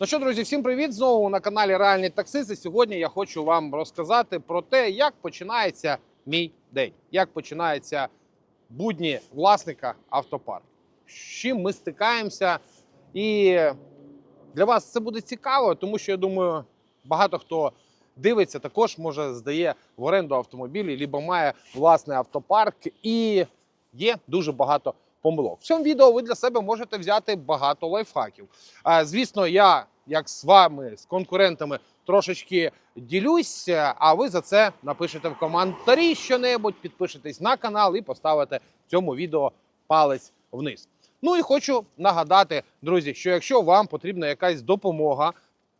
Ну що, друзі, всім привіт! Знову на каналі Реальний таксист. Сьогодні я хочу вам розказати про те, як починається мій день, як починаються будні власника автопарку. З чим ми стикаємося. І для вас це буде цікаво, тому що я думаю, багато хто дивиться, також може здає в оренду автомобілі, либо має власний автопарк, і є дуже багато помилок. В цьому відео ви для себе можете взяти багато лайфхаків. Звісно, я, як з вами, з конкурентами, трошечки ділюсь, а ви за це напишете в коментарі щонебудь, підпишетесь на канал і поставите цьому відео палець вниз. Ну і хочу нагадати, друзі, що якщо вам потрібна якась допомога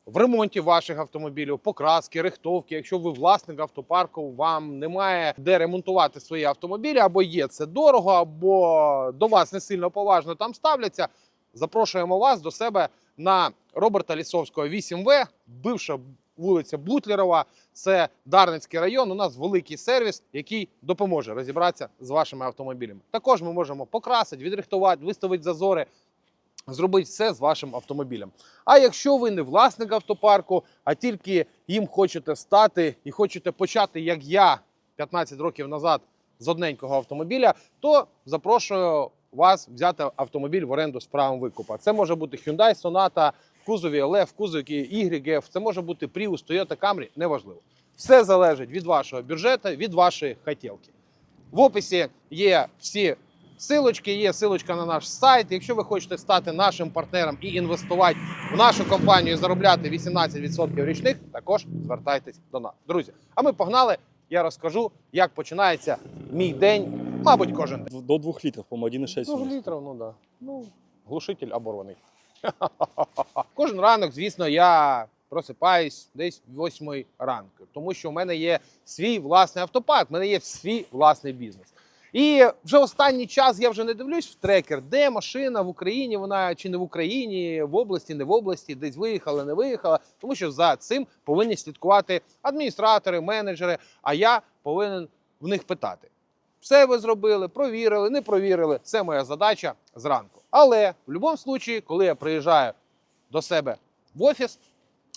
в ремонті ваших автомобілів, покраски, рихтовки, якщо ви власник автопарку, вам немає де ремонтувати свої автомобілі, або є це дорого, або до вас не сильно поважно там ставляться. Запрошуємо вас до себе на Роберта Лісовського 8В, бивша вулиця Бутлерова. Це Дарницький район. У нас великий сервіс, який допоможе розібратися з вашими автомобілями. Також ми можемо покрасити, відрихтувати, виставити зазори, зробити все з вашим автомобілем. А якщо ви не власник автопарку, а тільки їм хочете стати і хочете почати, як я 15 років назад, з одненького автомобіля, то запрошую вас взяти автомобіль в оренду з правом викупа. Це може бути Hyundai Sonata в кузові LF, в кузові YF, це може бути Prius, Toyota Camry, неважливо. Все залежить від вашого бюджету, від вашої хотілки. В описі є всі силочки, є силочка на наш сайт. Якщо ви хочете стати нашим партнером і інвестувати в нашу компанію і заробляти 18% річних, також звертайтесь до нас. Друзі, а ми погнали. Я розкажу, як починається мій день, мабуть, кожен день. До 2 литров, по-моему, 1,6. Ну, літрів, ну да. Ну, глушитель оборваний. Кожен ранок, звісно, я просипаюсь десь в 8 ранку, тому що в мене є свій власний автопарк, в мене є свій власний бізнес. І вже останній час я вже не дивлюсь в трекер, де машина в Україні, вона чи не в Україні, в області, не в області, десь виїхала, не виїхала. Тому що за цим повинні слідкувати адміністратори, менеджери. А я повинен в них питати: все ви зробили, провірили, не провірили. Це моя задача зранку. Але в будь-якому випадку, коли я приїжджаю до себе в офіс,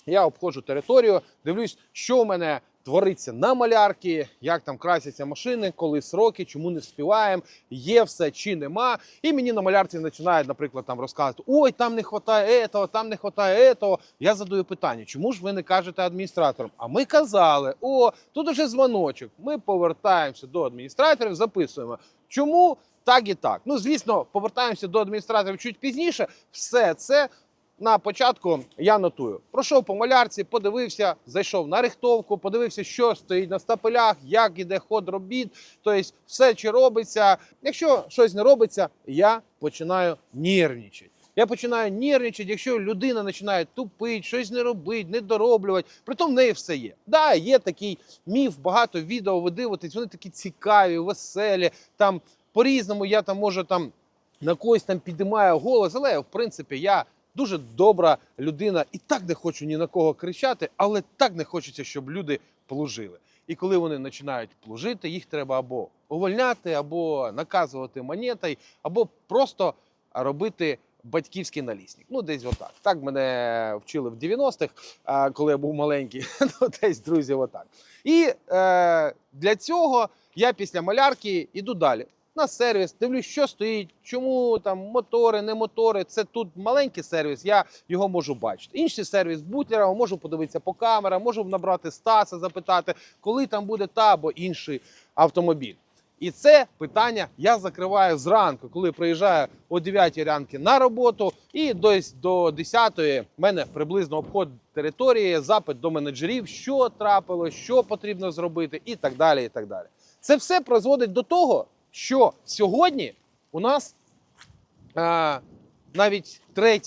я обходжу територію, дивлюсь, що у мене твориться на малярки, як там красяться машини, коли сроки, чому не співаємо, є все чи нема. І мені на малярці починають, наприклад, там розказувати: ой, там не вистачає этого, там не вистачає этого. Я задаю питання, чому ж ви не кажете адміністраторам? А ми казали, о, тут уже дзвоночок. Ми повертаємося до адміністраторів, записуємо. Чому так і так? Ну, звісно, повертаємося до адміністраторів чуть пізніше. Все це на початку я нотую. Пройшов по малярці, подивився, зайшов на рихтовку, подивився, що стоїть на стапелях, як іде ход робіт. Тобто, все чи робиться. Якщо щось не робиться, я починаю нервничати. Я починаю нервничати, якщо людина починає тупити, щось не робити, не дороблювати. Притом в неї все є. Да, є такий міф, багато відео ви дивитесь, вони такі цікаві, веселі. Там по-різному я там може там на когось там підіймаю голос, але в принципі я дуже добра людина і так не хочу ні на кого кричати, але так не хочеться, щоб люди плужили. І коли вони починають плужити, їх треба або увольняти, або наказувати монетою, або просто робити батьківський налісник. Ну, десь отак. Так мене вчили в 90-х, коли я був маленький. ну, десь друзі, отак. І е, для цього я після малярки іду далі на сервіс, дивлюсь, що стоїть, чому там мотори, не мотори. Це тут маленький сервіс, я його можу бачити. Інший сервіс бутлера, можу подивитися по камерам, можу набрати Стаса, запитати, коли там буде та або інший автомобіль. І це питання я закриваю зранку, коли приїжджаю о 9 ранки на роботу, і десь до 10 в мене приблизно обход території, запит до менеджерів, що трапилось, що потрібно зробити, і так далі. І так далі. Це все призводить до того, що сьогодні у нас а, навіть 3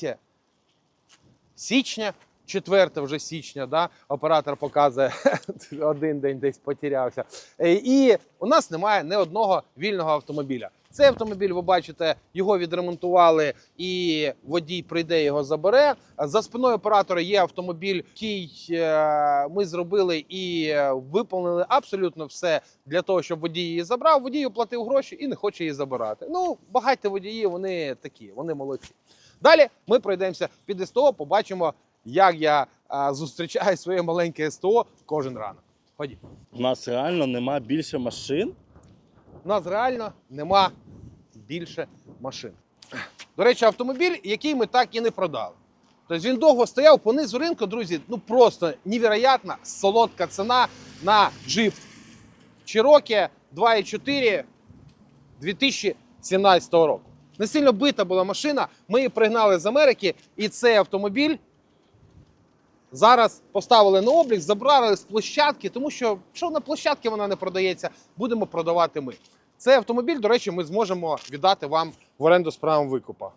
січня, 4 вже січня, да, оператор показує один день десь потерявся. Е, І у нас немає ні одного вільного автомобіля. Цей автомобіль, ви бачите, його відремонтували, і водій прийде, його забере. За спиною оператора є автомобіль, який е, ми зробили і е, виповнили абсолютно все для того, щоб водій її забрав. Водій оплатив гроші і не хоче її забирати. Ну, багаті водії, вони такі, вони молодці. Далі ми пройдемося під СТО, побачимо, як я зустрічаю своє маленьке СТО кожен ранок. Ходіть. У нас реально нема більше машин. У нас реально нема більше машин. До речі, автомобіль, який ми так і не продали. Тобто він довго стояв по низу ринку, друзі. Ну просто невероятна солодка ціна на джип Cherokee 2.4 2017 року. Не сильно бита була машина. Ми її пригнали з Америки, і цей автомобіль зараз поставили на облік, забрали з площадки, тому що що на площадці вона не продається, будемо продавати ми. Цей автомобіль, до речі, ми зможемо віддати вам в оренду з правом викупа.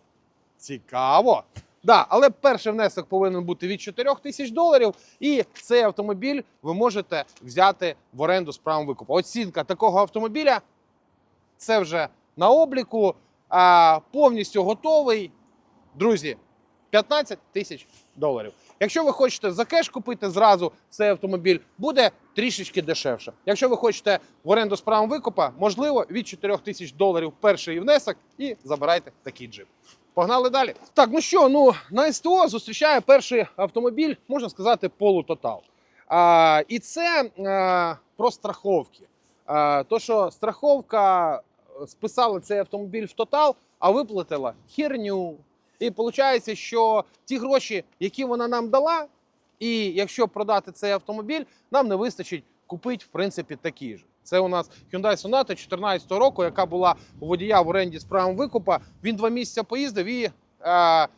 Цікаво. Да, але перший внесок повинен бути від 4 тисяч доларів, і цей автомобіль ви можете взяти в оренду з правом викупу. Оцінка такого автомобіля це вже на обліку, а, повністю готовий. Друзі, 15 тисяч доларів. Якщо ви хочете за кеш купити зразу цей автомобіль, буде трішечки дешевше. Якщо ви хочете в оренду з правом викупа, можливо, від 4 тисяч доларів перший внесок і забирайте такий джип. Погнали далі. Так, ну що, ну на СТО зустрічає перший автомобіль, можна сказати, полутотал. А, і це а, про страховки. А, то, що страховка е, списала цей автомобіль в тотал, а виплатила херню. І виходить, що ті гроші, які вона нам дала, і якщо продати цей автомобіль, нам не вистачить купити, в принципі, такий же. Це у нас Hyundai Sonata 2014 року, яка була у водія в оренді з правом викупа. Він два місяці поїздив і е,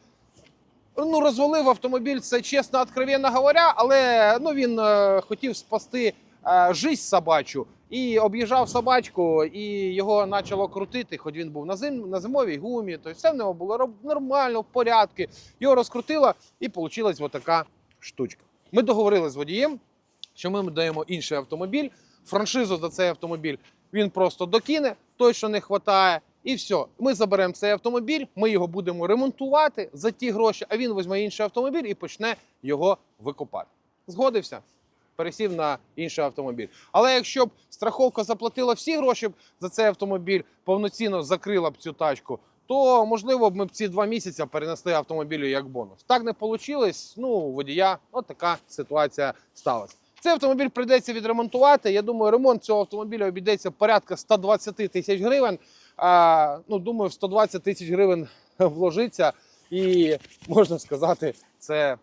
ну, розвалив автомобіль. Це чесно, откровенно говоря, але ну, він е, хотів спасти е, жизнь собачу і об'їжджав собачку, і його почало крутити, хоч він був на, зим, на зимовій гумі, то все в нього було нормально, в порядку. Його розкрутило, і вийшла ось така штучка. Ми договорилися з водієм, що ми даємо інший автомобіль, франшизу за цей автомобіль він просто докине, той, що не вистачає, і все. Ми заберемо цей автомобіль, ми його будемо ремонтувати за ті гроші, а він візьме інший автомобіль і почне його викупати. Згодився? Пересів на інший автомобіль. Але якщо б страховка заплатила всі гроші за цей автомобіль, повноцінно закрила б цю тачку, то можливо б ми б ці два місяці перенесли автомобілю як бонус. Так не вийшло. Ну, водія, от така ситуація сталася. Цей автомобіль прийдеться відремонтувати. Я думаю, ремонт цього автомобіля обійдеться порядка 120 тисяч гривень. А, ну, думаю, в 120 тисяч гривень вложиться, і можна сказати, це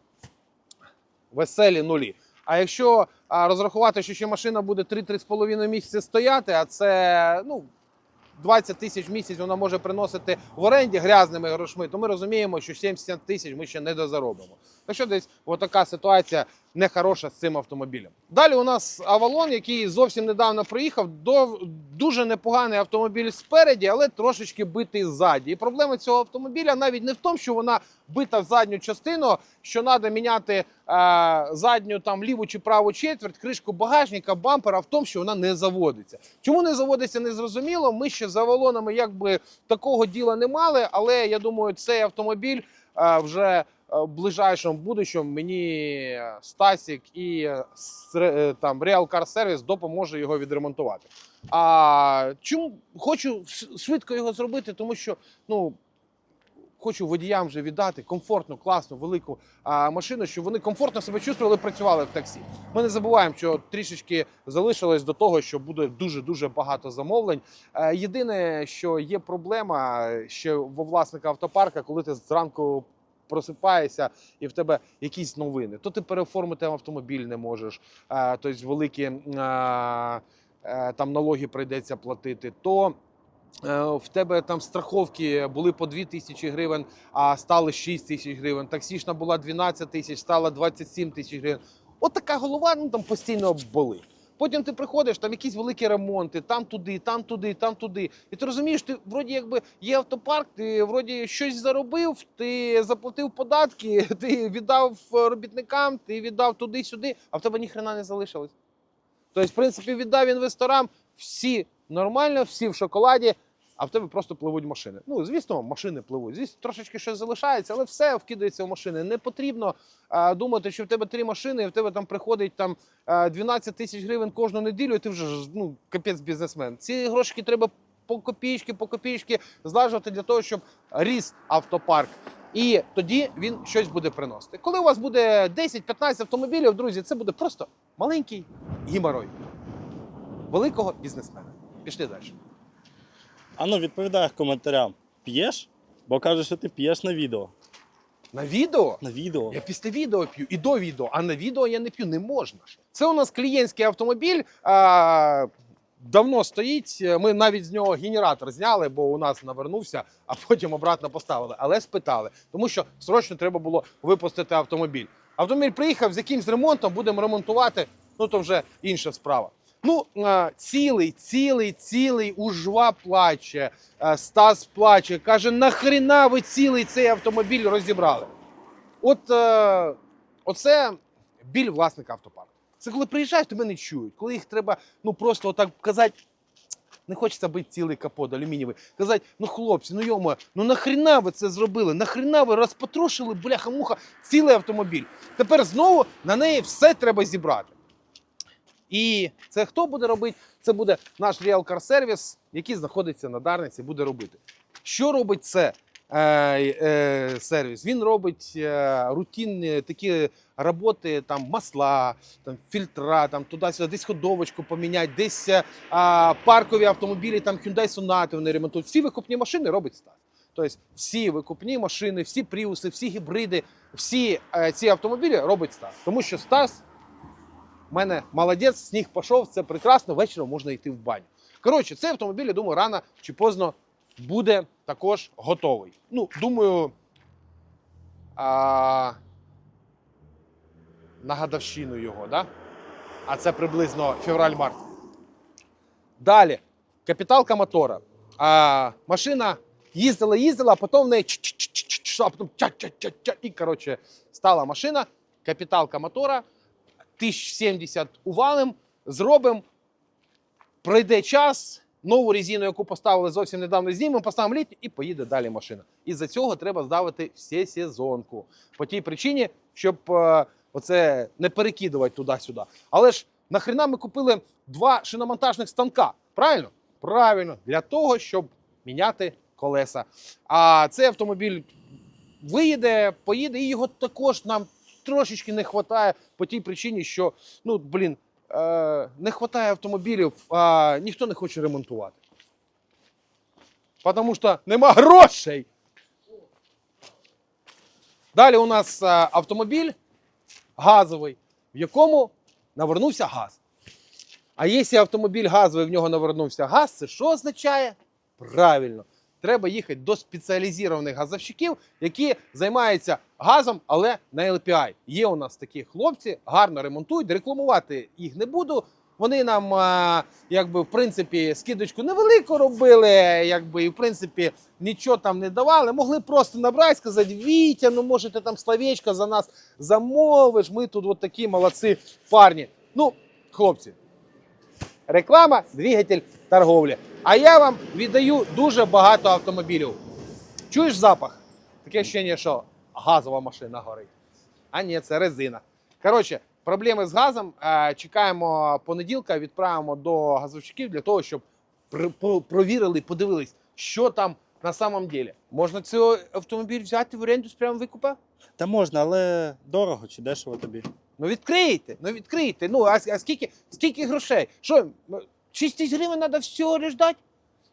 веселі нулі. А якщо розрахувати, що ще машина буде 3-3,5 місяці стояти, а це ну, 20 тисяч в місяць вона може приносити в оренді грязними грошми, то ми розуміємо, що 70 тисяч ми ще не дозаробимо. Так що десь така ситуація нехороша з цим автомобілем. Далі у нас Avalon, який зовсім недавно приїхав. До дуже непоганий автомобіль спереді, але трошечки битий ззаді. І проблема цього автомобіля навіть не в тому, що вона бита в задню частину, що треба міняти е, задню там ліву чи праву четверть, кришку багажника, бампера, а в тому, що вона не заводиться. Чому не заводиться, не зрозуміло. Ми ще з Авалонами якби такого діла не мали, але я думаю, цей автомобіль е, вже в ближайшому будущому мені Стасік і е, е, там Real Car Service допоможе його відремонтувати. А чому хочу швидко його зробити, тому що ну. Хочу водіям вже віддати комфортну, класну, велику а, машину, щоб вони комфортно себе чувствували, працювали в таксі. Ми не забуваємо, що трішечки залишилось до того, що буде дуже дуже багато замовлень. Е, Єдине, що є проблема ще во власника автопарка, коли ти зранку просипаєшся і в тебе якісь новини, то ти переоформити автомобіль не можеш, тобто великі е, там налоги прийдеться платити. то е, в тебе там страховки були по 2 тисячі гривень, а стали 6 тисяч гривень. Таксішна була 12 тисяч, стала 27 тисяч гривень. От така голова ну, там постійно болить. Потім ти приходиш, там якісь великі ремонти, там туди, там туди, там туди. І ти розумієш, ти вроді якби є автопарк, ти вроді щось заробив, ти заплатив податки, ти віддав робітникам, ти віддав туди-сюди, а в тебе ніхрена не залишилось. Тобто, в принципі, віддав інвесторам всі нормально, всі в шоколаді, а в тебе просто пливуть машини. Ну, звісно, машини пливуть. Звісно, трошечки щось залишається, але все вкидається в машини. Не потрібно а, думати, що в тебе три машини, і в тебе там приходить там 12 тисяч гривень кожну неділю, і ти вже ну, капець бізнесмен. Ці грошики треба по копійки, по копійки злажувати для того, щоб ріс автопарк. І тоді він щось буде приносити. Коли у вас буде 10-15 автомобілів, друзі, це буде просто маленький гіморой великого бізнесмена. Пішли далі. А ну відповідай коментарям. П'єш? Бо кажеш, що ти п'єш на відео. На відео На відео. Я після відео п'ю і до відео, а на відео я не п'ю, не можна ж. Це у нас клієнтський автомобіль. А, давно стоїть. Ми навіть з нього генератор зняли, бо у нас навернувся, а потім обратно поставили. Але спитали, тому що срочно треба було випустити автомобіль. Автомобіль приїхав з якимсь ремонтом, будемо ремонтувати. Ну то вже інша справа. Ну, цілий, цілий, цілий ужва плаче. Стас плаче. Каже: нахрена ви цілий цей автомобіль розібрали? От е, оце біль власника автопарку. Це коли приїжджають, тебе не чують. Коли їх треба ну просто отак казати. Не хочеться бити цілий капот алюмінієвий. Казати, ну хлопці, ну йомо, ну нахрена ви це зробили? Нахрена ви розпотрошили, бляха-муха, цілий автомобіль. Тепер знову на неї все треба зібрати. І це хто буде робити? Це буде наш Real Car Service, який знаходиться на Дарниці, буде робити. Що робить це е, е, сервіс? Він робить е, рутинні такі роботи, там масла, там фільтра, там туди-сюди, десь ходовочку поміняти, десь е, паркові автомобілі, там Hyundai Sonata вони ремонтують. Всі викупні машини робить Стас. Тобто всі викупні машини, всі пріуси, всі гібриди, всі е, ці автомобілі робить Стас. Тому що Стас в мене молодець, сніг пішов, це прекрасно, вечором можна йти в баню. Коротше, цей автомобіль, я думаю, рано чи поздно буде також готовий. Ну, думаю, а, на гадовщину його, да? а це приблизно февраль-март. Далі, капіталка мотора. А, машина їздила, їздила, а потім в неї а потім ча-ча-ча-ча, і коротше, стала машина, капіталка мотора. 1070 увалим, зробимо. Пройде час, нову резину, яку поставили зовсім недавно, знімемо, поставимо літню і поїде далі машина. І за цього треба здавати всі сезонку. По тій причині, щоб е, оце не перекидувати туди-сюди. Але ж нахрена ми купили два шиномонтажних станка? Правильно? Правильно, для того, щоб міняти колеса. А цей автомобіль виїде, поїде, і його також нам трошечки не вистачає по тій причині, що ну блін, е, не вистачає автомобілів, а ніхто не хоче ремонтувати. Тому що нема грошей. Далі у нас е, автомобіль газовий, в якому навернувся газ. А якщо автомобіль газовий, в нього навернувся газ, це що означає? Правильно, треба їхати до спеціалізованих газовщиків, які займаються газом, але на LPI. Є у нас такі хлопці, гарно ремонтують. Рекламувати їх не буду. Вони нам, якби, в принципі, скидочку невелику робили, якби, і в принципі нічого там не давали. Могли просто набрати, сказати, Вітя, ну можете там словечко за нас замовиш. Ми тут от такі молодці парні. Ну, хлопці, реклама, двигатель, торговля. А я вам віддаю дуже багато автомобілів. Чуєш запах? Таке ощущення, що газова машина горить. А ні, це резина. Коротше, проблеми з газом. Е, Чекаємо понеділка, відправимо до газовщиків для того, щоб провірили, подивились, що там на самом деле. Можна цей автомобіль взяти в оренду з прямо викупа? Та можна, але дорого чи дешево тобі. Ну відкрийте, ну відкрийте. Ну, а, а скільки, скільки грошей? Що, 6 тисяч гривень треба всього лиш дати?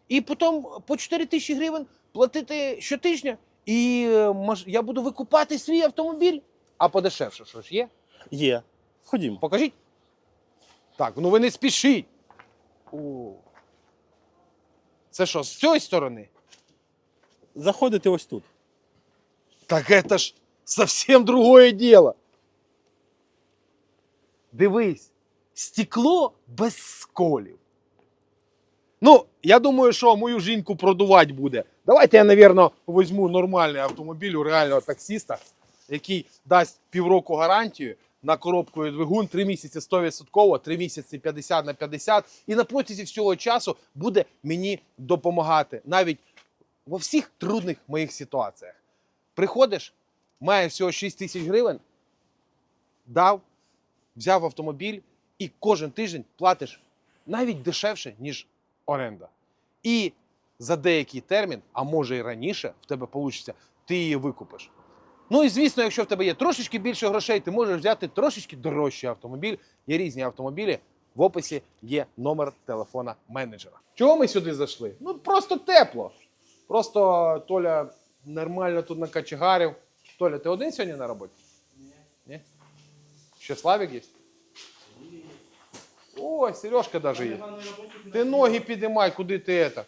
І потім по 4 тисячі гривень платити щотижня? І е, мож- я буду викупати свій автомобіль? А подешевше, що ж є? Є. Ходімо. Покажіть. Так, ну ви не спішіть. О. Це що, з цієї сторони? Заходити ось тут. Так это ж совсем другое дело. Дивись, стекло без сколів. Ну, я думаю, що мою жінку продувати буде. Давайте я, напевно, візьму нормальний автомобіль у реального таксиста, який дасть півроку гарантію на коробку і двигун 3 місяці 100%, 3 місяці 50 на 50, і на протязі всього часу буде мені допомагати навіть во всіх трудних моїх ситуаціях. Приходиш, має всього 6 тисяч гривень, дав, взяв автомобіль і кожен тиждень платиш навіть дешевше, ніж оренда. І за деякий термін, а може і раніше, в тебе вийде ти її викупиш. Ну і звісно, якщо в тебе є трошечки більше грошей, ти можеш взяти трошечки дорожчий автомобіль. Є різні автомобілі. В описі є номер телефона менеджера. Чого ми сюди зайшли? Ну просто тепло. Просто Толя нормально тут накачегарив. Толя, ти один сьогодні на роботі? Ще Славік є? О, Сережка навіть є. Ти ноги підіймай, куди ти это.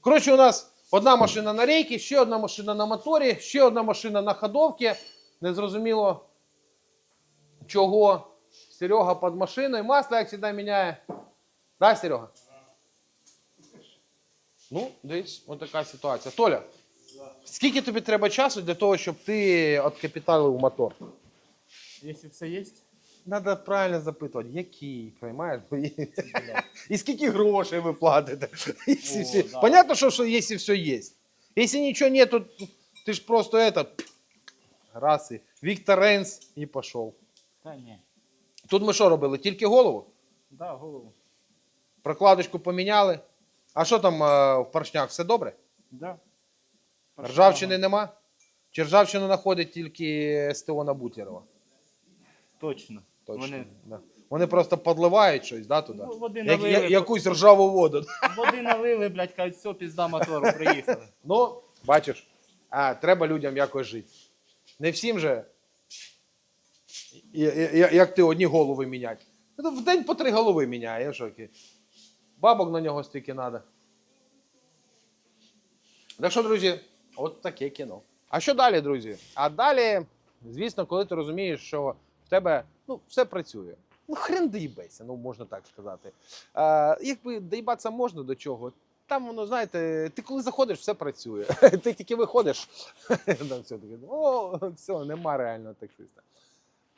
Коротше, у нас одна машина на рейки, ще одна машина на моторі, ще одна машина на ходовці. Незрозуміло, чого Серега під машиною. Масло, як завжди, міняє. Да, Серега? Ну, десь отака ситуація. Толя, скільки тобі треба часу для того, щоб ти откапіталив мотор? Если все есть, Надо правильно запитувати, який, приймаєш? І скільки грошей ви платите? О. Понятно, що, що якщо все є. Якщо нічого нет, то ти ж просто это, раз і Віктор Рейнс і пішов. да не. Тут ми що робили? Тільки голову? Да, голову. Прокладочку поміняли. А що там е, в поршнях? Все добре? Да. Ржавчини нема? Чи ржавчину знаходить тільки СТО на Бутлерова? Точно. Точно. Вони Да. Вони просто подливають щось да, туди. ну, води Як, налили, я- якусь ржаву воду. води налили, блядь, кажуть, все, пізда мотору, приїхали. Ну, бачиш, а, треба людям якось жити. Не всім же, як ти одні голови міняти. Ну, В день по три голови міняє, я в шокі. Бабок на нього стільки треба. Так що, друзі, от таке кіно. А що далі, друзі? А далі, звісно, коли ти розумієш, що в тебе ну, все працює. Ну, хрен доїбайся, ну можна так сказати. А, якби доїбатися можна до чого, там воно, знаєте, ти коли заходиш, все працює. Ти тільки виходиш, там все таке, о, все, нема реального таксиста.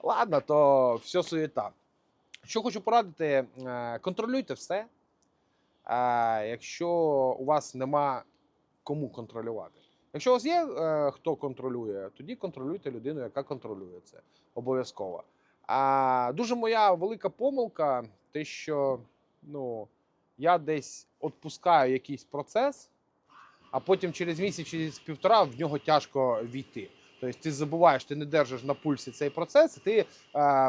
Ладно, то все суєта. Що хочу порадити, е, контролюйте все. Якщо у вас нема кому контролювати. Якщо у вас є е, хто контролює, тоді контролюйте людину, яка контролює це. Обов'язково. А дуже моя велика помилка, те, що ну, я десь відпускаю якийсь процес, а потім через місяць, через півтора в нього тяжко війти. Тобто ти забуваєш, ти не держиш на пульсі цей процес, і ти е,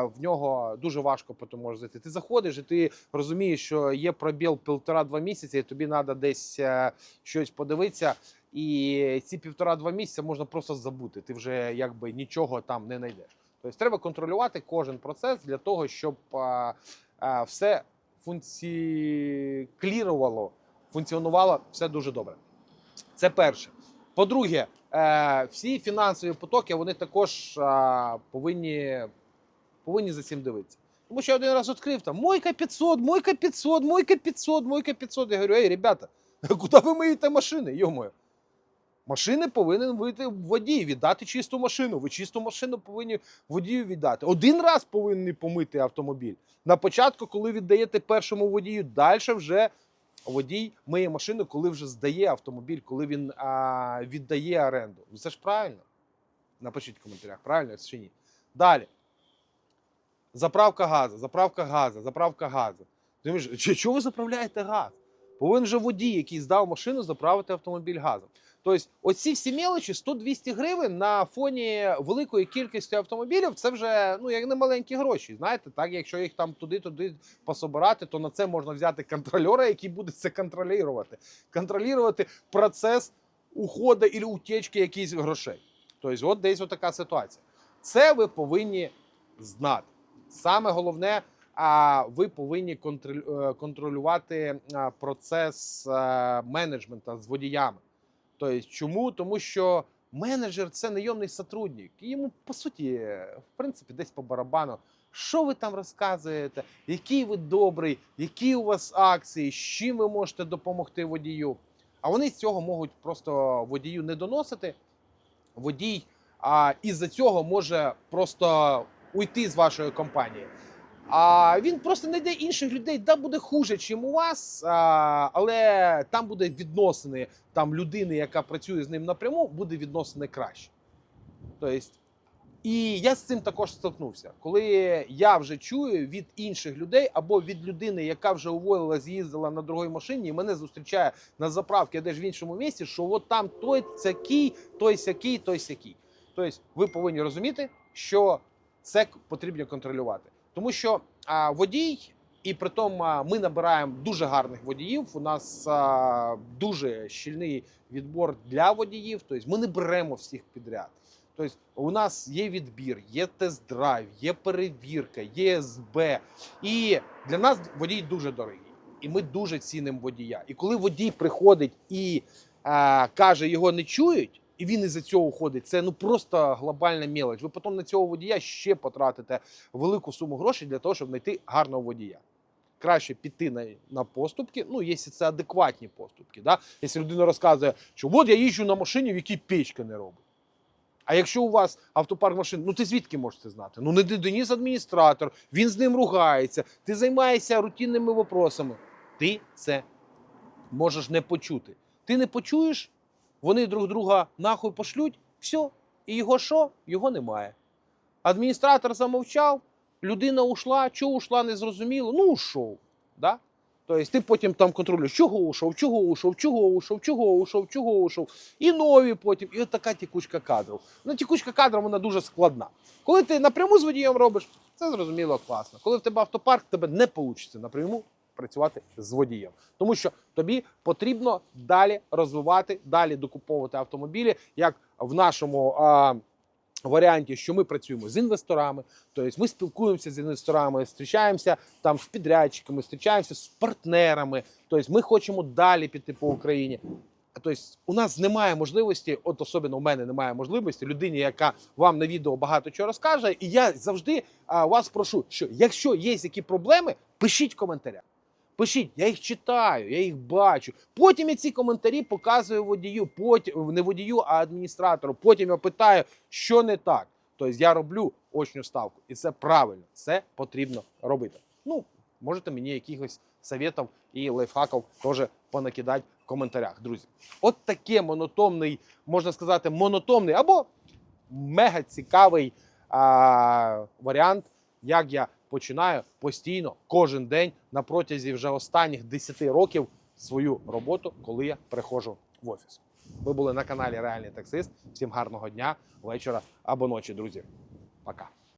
в нього дуже важко потім можеш зайти. Ти заходиш і ти розумієш, що є пробіл півтора-два місяці, і тобі треба десь е, щось подивитися. І ці півтора-два місяці можна просто забути. Ти вже якби нічого там не знайдеш. Тобто треба контролювати кожен процес для того, щоб е, е, все функціклірувало, функціонувало все дуже добре. Це перше. По-друге, е, всі фінансові потоки вони також е, повинні, повинні за цим дивитися. Тому що я один раз відкрив там мойка 500, мойка 500, мойка 500, мойка 500. Я говорю, ей, ребята, куди ви миєте машини? Йомою. Машини повинен вийти водій, віддати чисту машину. Ви чисту машину повинні водію віддати. Один раз повинні помити автомобіль. На початку, коли віддаєте першому водію, далі вже водій миє машину, коли вже здає автомобіль, коли він а, віддає оренду. Ну, Це ж правильно. Напишіть в коментарях, правильно чи ні. Далі. Заправка газу, заправка газу, заправка газу. Чого ви заправляєте газ? Повинен же водій, який здав машину, заправити автомобіль газом. Тобто, оці всі мелочі 100-200 гривень на фоні великої кількості автомобілів, це вже ну як не маленькі гроші. Знаєте, так якщо їх там туди-туди пособирати, то на це можна взяти контрольора, який буде це контролювати. Контролювати процес уходу і утечки якихось грошей. Тобто, от десь така ситуація. Це ви повинні знати. Саме головне, а ви повинні е, контролювати процес е, менеджменту з водіями. Тобто, чому? Тому що менеджер це найомний сотрудник. І Йому, по суті, в принципі, десь по барабану. Що ви там розказуєте? Який ви добрий, які у вас акції, з чим ви можете допомогти водію? А вони з цього можуть просто водію не доносити. Водій а, із-за цього може просто уйти з вашої компанії. А він просто знайде інших людей, да буде хуже, чим у вас, а, але там буде відносини там людини, яка працює з ним напряму, буде відносини краще. Тобто І я з цим також стикнувся, коли я вже чую від інших людей або від людини, яка вже уволила, з'їздила на другій машині, і мене зустрічає на заправці, де ж в іншому місці, що от там той сякий, той сякий, той сякий. Тобто, ви повинні розуміти, що це потрібно контролювати, тому що а, водій. І при тому ми набираємо дуже гарних водіїв. У нас а, дуже щільний відбор для водіїв. Тобто ми не беремо всіх підряд. Тобто у нас є відбір, є тест-драйв, є перевірка, є СБ. І для нас водій дуже дорогий. І ми дуже цінимо водія. І коли водій приходить і а, каже, його не чують, і він із-за цього уходить, це ну просто глобальна мелоч. Ви потім на цього водія ще потратите велику суму грошей для того, щоб знайти гарного водія. Краще піти на, на поступки, ну, якщо це адекватні поступки. Да? Якщо людина розказує, що от я їжджу на машині, в якій печка не робить. А якщо у вас автопарк машин, ну ти звідки можеш це знати? Ну не Деніс адміністратор, він з ним ругається, ти займаєшся рутинними вопросами. Ти це можеш не почути. Ти не почуєш, вони друг друга нахуй пошлють, все, і його що? Його немає. Адміністратор замовчав, людина ушла, чого ушла, не зрозуміло. Ну, ушов. Да? Тобто ти потім там контролюєш, чого ушов, чого ушов, чого ушов, чого ушов, чого ушов. І нові потім. І от така тікучка кадрів. Ну, тікучка кадрів вона дуже складна. Коли ти напряму з водієм робиш, це зрозуміло класно. Коли в тебе автопарк, тебе не вийде напряму працювати з водієм. Тому що тобі потрібно далі розвивати, далі докуповувати автомобілі, як в нашому. А, Варіанті, що ми працюємо з інвесторами, тобто ми спілкуємося з інвесторами, зустрічаємося там з підрядчиками, зустрічаємося з партнерами. Тобто ми хочемо далі піти по Україні. Тобто, у нас немає можливості, от особливо у мене немає можливості людині, яка вам на відео багато чого розкаже. І я завжди а, вас прошу, що якщо є які проблеми, пишіть в коментарях. Пишіть, я їх читаю, я їх бачу. Потім я ці коментарі показую водію, потім не водію, а адміністратору. Потім я питаю, що не так. Тобто я роблю очну ставку, і це правильно, це потрібно робити. Ну, можете мені якихось советів і лайфхаків теж понакидати в коментарях, друзі. От таке монотонний, можна сказати, монотонний або мега цікавий а, варіант, як я починаю постійно кожен день на протязі вже останніх 10 років свою роботу, коли я приходжу в офіс. Ви були на каналі Реальний таксист. Всім гарного дня, вечора або ночі, друзі. Пока.